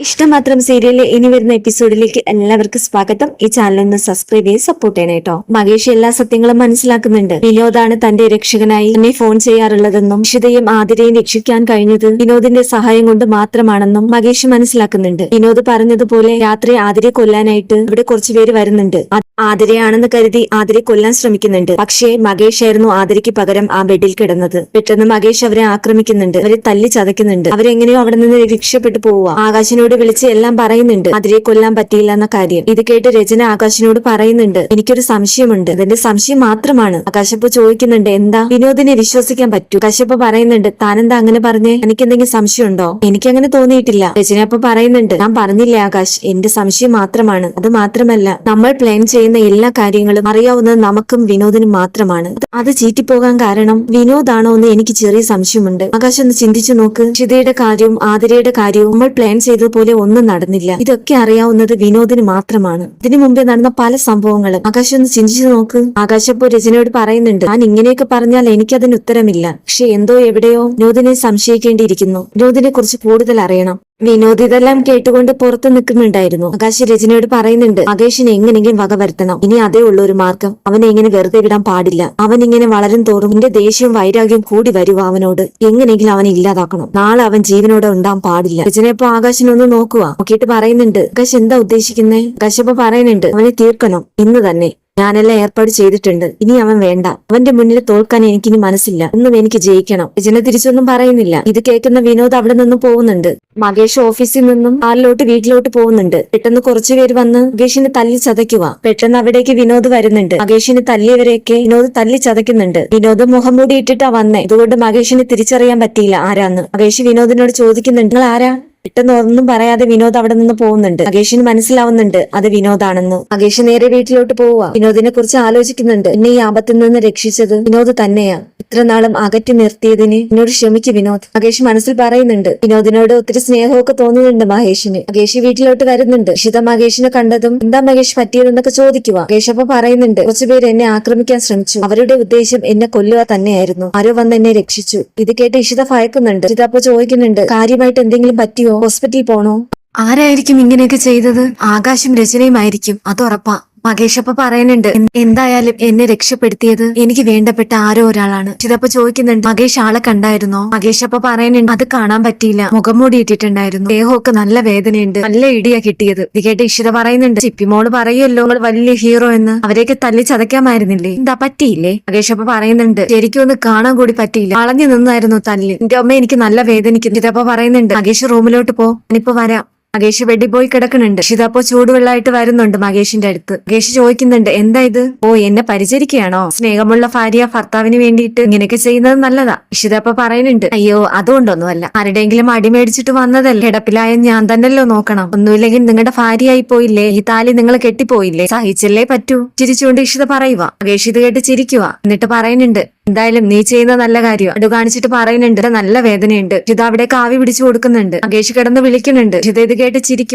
ഇഷ്ടമാത്രം സീരിയലിലെ ഇനി വരുന്ന എപ്പിസോഡിലേക്ക് എല്ലാവർക്കും സ്വാഗതം. ഈ ചാനൽ ഒന്ന് സബ്സ്ക്രൈബ് ചെയ്ത് സപ്പോർട്ട് ചെയ്യണം കേട്ടോ മകേഷ് എല്ലാ സത്യങ്ങളും മനസ്സിലാക്കുന്നുണ്ട്. വിനോദാണ് തന്റെ രക്ഷകനായി എന്നെ ഫോൺ ചെയ്യാറുള്ളതെന്നും ഇഷിതയും ആതിരയും രക്ഷിക്കാൻ കഴിഞ്ഞത് വിനോദിന്റെ സഹായം കൊണ്ട് മാത്രമാണെന്നും മകേഷ് മനസ്സിലാക്കുന്നുണ്ട്. വിനോദ് പറഞ്ഞതുപോലെ രാത്രി ആതിരയെ കൊല്ലാനായിട്ട് ഇവിടെ കുറച്ചുപേര് വരുന്നുണ്ട്. ആ- ആതിരയാണെന്ന് കരുതി ആതിരയെ കൊല്ലാൻ ശ്രമിക്കുന്നുണ്ട്. പക്ഷേ മകേഷ് ആയിരുന്നു ആതിരയ്ക്ക് പകരം ആ ബെഡിൽ കിടന്നത്. പെട്ടെന്ന് മകേഷ് അവരെ ആക്രമിക്കുന്നുണ്ട്. അവരെ തല്ലി ചതയ്ക്കുന്നുണ്ട്. അവരെങ്ങനെയോ അവിടെ നിന്ന് രക്ഷപ്പെട്ടു പോവുക. ആകാശിനോട് വിളിച്ച് എല്ലാം പറയുന്നുണ്ട്. അതിരെ കൊല്ലാൻ പറ്റിയില്ല എന്ന കാര്യം. ഇത് കേട്ട് രചന ആകാശിനോട് പറയുന്നുണ്ട്. എനിക്കൊരു സംശയമുണ്ട്. അതിന്റെ സംശയം മാത്രമാണ്. ആകാശപ്പ് ചോദിക്കുന്നുണ്ട് എന്താ? വിനോദിനെ വിശ്വസിക്കാൻ പറ്റൂ. കശ്യപ്പ് പറയുന്നുണ്ട് താനെന്താ അങ്ങനെ പറഞ്ഞേ? എനിക്ക് എന്തെങ്കിലും സംശയം ഉണ്ടോ എനിക്ക് അങ്ങനെ തോന്നിയിട്ടില്ല. രചന അപ്പൊ പറയുന്നുണ്ട് ഞാൻ പറഞ്ഞില്ലേ ആകാശ് എന്റെ സംശയം മാത്രമാണ്. അത് മാത്രമല്ല നമ്മൾ പ്ലാൻ ചെയ്യുന്ന എല്ലാ കാര്യങ്ങളും അറിയാവുന്നത് നമുക്കും വിനോദിനും മാത്രമാണ്. അത് ചീറ്റിപ്പോകാൻ കാരണം വിനോദാണോ എന്ന് എനിക്ക് ചെറിയ സംശയമുണ്ട്. ആകാശ് ഒന്ന് ചിന്തിച്ചു നോക്ക്. ചിതയുടെ കാര്യവും ആതിരയുടെ കാര്യവും നമ്മൾ പ്ലാൻ ചെയ്തതുപോലെ ഒന്നും നടന്നില്ല. ഇതൊക്കെ അറിയാവുന്നത് വിനോദിന് മാത്രമാണ്. ഇതിനു മുമ്പേ നടന്ന പല സംഭവങ്ങളും. ആകാശ് ഒന്ന് ചിന്തിച്ചു നോക്ക്. ആകാശ് ഇപ്പോ രചനയോട് പറയുന്നുണ്ട് ഞാൻ ഇങ്ങനെയൊക്കെ പറഞ്ഞാൽ എനിക്കതിന് ഉത്തരമില്ല. പക്ഷെ എന്തോ എവിടെയോ വിനോദിനെ സംശയിക്കേണ്ടിയിരിക്കുന്നു. വിനോദിനെ കുറിച്ച് കൂടുതൽ അറിയണം. വിനോദ് ഇതെല്ലാം കേട്ടുകൊണ്ട് പുറത്തു നിൽക്കുന്നുണ്ടായിരുന്നു. ആകാശ് രജനയോട് പറയുന്നുണ്ട് മകേഷിനെ എങ്ങനെങ്കിലും വക വരുത്തണം. ഇനി അതേ ഉള്ളൂ ഒരു മാർഗം. അവനെ ഇങ്ങനെ വെറുതെ വിടാൻ പാടില്ല. അവൻ ഇങ്ങനെ വളരും തോറും എന്റെ ദേഷ്യവും വൈരാഗ്യവും കൂടി വരുവ അവനോട്. എങ്ങനെയെങ്കിലും അവനെ ഇല്ലാതാക്കണം. നാളെ അവൻ ജീവനോടെ ഉണ്ടാൻ പാടില്ല. രചനയപ്പോ ആകാശിനൊന്ന് നോക്കുക നോക്കിയിട്ട് പറയുന്നുണ്ട് ആകാശ് എന്താ ഉദ്ദേശിക്കുന്നേ? ആകാശപ്പ പറയുന്നുണ്ട് അവനെ തീർക്കണം. ഇന്ന് തന്നെ. ഞാനെല്ലാം ഏർപ്പാട് ചെയ്തിട്ടുണ്ട്. ഇനി അവൻ വേണ്ട. അവന്റെ മുന്നിൽ തോൽക്കാൻ എനിക്കിനി മനസ്സില്ല. ഒന്നും എനിക്ക് ജയിക്കണം. രചന തിരിച്ചൊന്നും പറയുന്നില്ല. ഇത് കേൾക്കുന്ന വിനോദ് അവിടെ നിന്നും പോകുന്നുണ്ട്. മകേഷ് ഓഫീസിൽ നിന്നും കാറിലോട്ട് വീട്ടിലോട്ട് പോകുന്നുണ്ട്. പെട്ടെന്ന് കുറച്ചു പേര് വന്ന് മകേഷിനെ തല്ലി ചതയ്ക്കുക. പെട്ടെന്ന് അവിടേക്ക് വിനോദ് വരുന്നുണ്ട്. മകേഷിനെ തല്ലിയവരെയൊക്കെ വിനോദ് തല്ലി ചതയ്ക്കുന്നുണ്ട്. വിനോദ് മുഖം മൂടി ഇട്ടിട്ടാ വന്നേ. അതുകൊണ്ട് മകേഷിനെ തിരിച്ചറിയാൻ പറ്റിയില്ല. ആരാന്ന്? മകേഷ് വിനോദിനോട് ചോദിക്കുന്നുണ്ട്. നിങ്ങൾ ആരാ? പെട്ടെന്ന് ഒന്നും പറയാതെ വിനോദ് അവിടെ നിന്ന് പോകുന്നുണ്ട്. മകേഷിന് മനസ്സിലാവുന്നുണ്ട് അത് വിനോദാണെന്ന്. മകേഷ് നേരെ വീട്ടിലോട്ട് പോവുക വിനോദിനെ കുറിച്ച് ആലോചിക്കുന്നുണ്ട്. എന്നെ ഈ ആപത്തിൽ നിന്ന് രക്ഷിച്ചത് വിനോദ് തന്നെയാ. ഇത്ര നാളും അകറ്റി നിർത്തിയതിന് എന്നോട് ക്ഷമിക്ക് വിനോദ്. മകേഷ് മനസ്സിൽ പറയുന്നുണ്ട്. വിനോദിനോട് ഒത്തിരി സ്നേഹമൊക്കെ തോന്നുന്നുണ്ട് മഹേഷിന്. മകേഷ് വീട്ടിലോട്ട് വരുന്നുണ്ട്. ഇഷിത മഹേഷിനെ കണ്ടതും എന്താ മഹേഷ് പറ്റിയതെന്നൊക്കെ ചോദിക്കുക മകേഷ് അപ്പൊ പറയുന്നുണ്ട്. കുറച്ചുപേര് എന്നെ ആക്രമിക്കാൻ ശ്രമിച്ചു. അവരുടെ ഉദ്ദേശം എന്നെ കൊല്ലുക തന്നെയായിരുന്നു. ആരോ വന്ന് എന്നെ രക്ഷിച്ചു. ഇത് കേട്ട് ഇഷിത ഭയക്കുന്നുണ്ട്. ഇഷിത അപ്പൊ ചോദിക്കുന്നുണ്ട് കാര്യമായിട്ട് എന്തെങ്കിലും പറ്റിയോ? ഹോസ്പിറ്റലിൽ പോണോ? ആരായിരിക്കും ഇങ്ങനെയൊക്കെ ചെയ്തത്? ആകാശം രചനയുമായിരിക്കും അത് ഉറപ്പാ. മകേഷ് അപ്പൊ പറയുന്നുണ്ട് എന്തായാലും എന്നെ രക്ഷപ്പെടുത്തിയത് എനിക്ക് വേണ്ടപ്പെട്ട ആരോ ഒരാളാണ്. ചിതപ്പ ചോദിക്കുന്നുണ്ട് മകേഷ് ആളെ കണ്ടായിരുന്നോ? മകേഷ് അപ്പൊ പറയുന്നുണ്ട് അത് കാണാൻ പറ്റിയില്ല. മുഖം മൂടി ഇട്ടിട്ടുണ്ടായിരുന്നു ദേഹമൊക്കെ നല്ല വേദനയുണ്ട്. നല്ല ഇടിയാ കിട്ടിയത്. ഇത് കേട്ട് ഇഷിത പറയുന്നുണ്ട് ചിപ്പിമോൾ പറയുമല്ലോ വലിയ ഹീറോ എന്ന്. അവരെയൊക്കെ തല്ലി ചതയ്ക്കാമായിരുന്നില്ലേ? എന്താ പറ്റിയില്ലേ? മകേഷ് അപ്പൊ പറയുന്നുണ്ട് ശരിക്കും ഒന്ന് കാണാൻ കൂടി പറ്റിയില്ല. അളഞ്ഞു നിന്നായിരുന്നു തല്ലി. എന്റെ അമ്മ എനിക്ക് നല്ല വേദനിക്കുന്നു. ചിതപ്പ പറയുന്നുണ്ട് മകേഷ് റൂമിലോട്ട് പോ. ഞാനിപ്പോ വരാം. മകേഷ് ബെഡിൽ പോയി കിടക്കുന്നുണ്ട്. ഇതപ്പോ ചൂടുവെള്ളമായിട്ട് വരുന്നുണ്ട് മകേഷിന്റെ അടുത്ത്. മകേഷ് ചോദിക്കുന്നുണ്ട് എന്താ ഇത്? ഓ എന്നെ പരിചരിക്കുകയാണോ? സ്നേഹമുള്ള ഭാര്യ ഭർത്താവിന് വേണ്ടിയിട്ട് ഇങ്ങനെയൊക്കെ ചെയ്യുന്നത് നല്ലതാ. ഇഷിതപ്പ പറയുന്നുണ്ട് അയ്യോ അതുകൊണ്ടൊന്നുമല്ല. ആരുടെയെങ്കിലും അടിമേടിച്ചിട്ട് വന്നതല്ലേ? കിടപ്പിലായ ഞാൻ തന്നെല്ലോ നോക്കണം. ഒന്നുമില്ലെങ്കിൽ നിങ്ങളുടെ ഭാര്യയായി പോയില്ലേ? ഈ താലി നിങ്ങൾ കെട്ടിപ്പോയില്ലേ? സഹിച്ചല്ലേ പറ്റൂ? ചിരിച്ചുകൊണ്ട് ഇഷിത പറയുക മകേഷ് ഇത് കേട്ട് ചിരിക്കുക എന്നിട്ട് പറയുന്നുണ്ട് എന്തായാലും നീ ചെയ്യുന്ന നല്ല കാര്യം. അടു കാണിച്ചിട്ട് പറയുന്നുണ്ട്. നല്ല വേദനയുണ്ട്. ഇത് അവിടെ കാവി പിടിച്ചു കൊടുക്കുന്നുണ്ട്. മകേഷ് കിടന്ന് വിളിക്കുന്നുണ്ട്. ഇത് ഇത് കേട്ട് ചിരിക്കും.